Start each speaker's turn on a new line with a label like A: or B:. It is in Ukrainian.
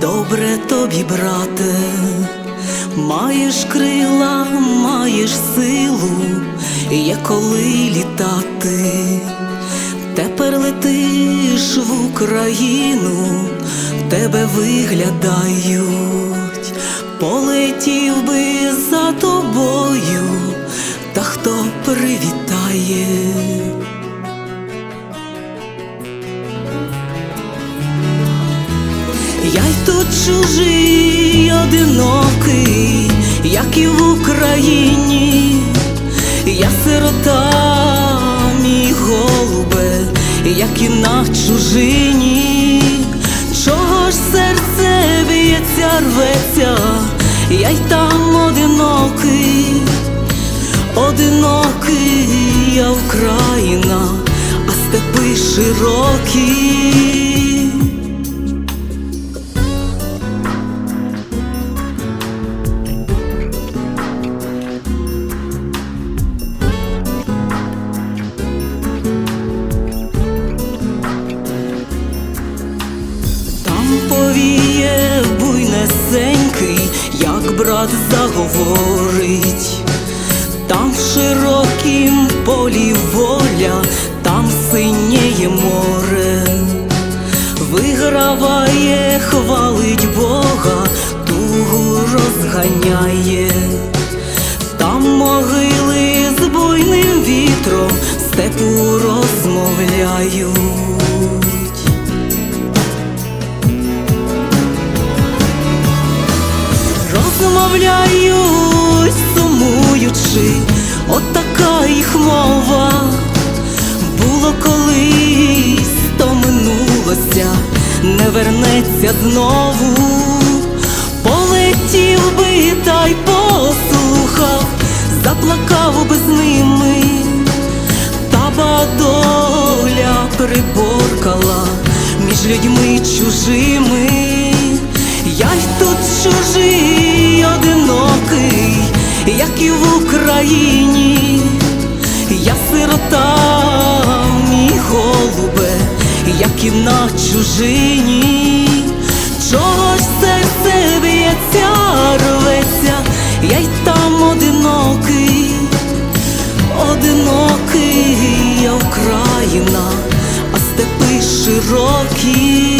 A: Добре тобі, брате, маєш крила, маєш силу, є коли літати. Тепер летиш в Україну, в тебе виглядають, полетів би за тобою, та хто привітає. Я й тут чужий, одинокий, як і в Україні, я сирота, мій голубе, як і на чужині, чого ж серце б'ється, рветься, я й там одинокий, одинокий я Україна, а степи широкі. Буйнесенький, як брат заговорить, там в широкім полі воля, там синіє море, виграває, хвалить Бога, тугу розганяє, там могили з буйним вітром, степу розмовляють. Розмовляють, сумуючи, от така їх мова. Було колись, то минулося, не вернеться знову. Полетів би та й послухав, заплакав би з ними, та ба доля приборкала між людьми чужими. Я й тут чужий, в Україні, я сирота, мій голубе, як і на чужині, чого ж серце б'ється, рветься, я й там одинокий, одинокий я Україна, а степи широкі.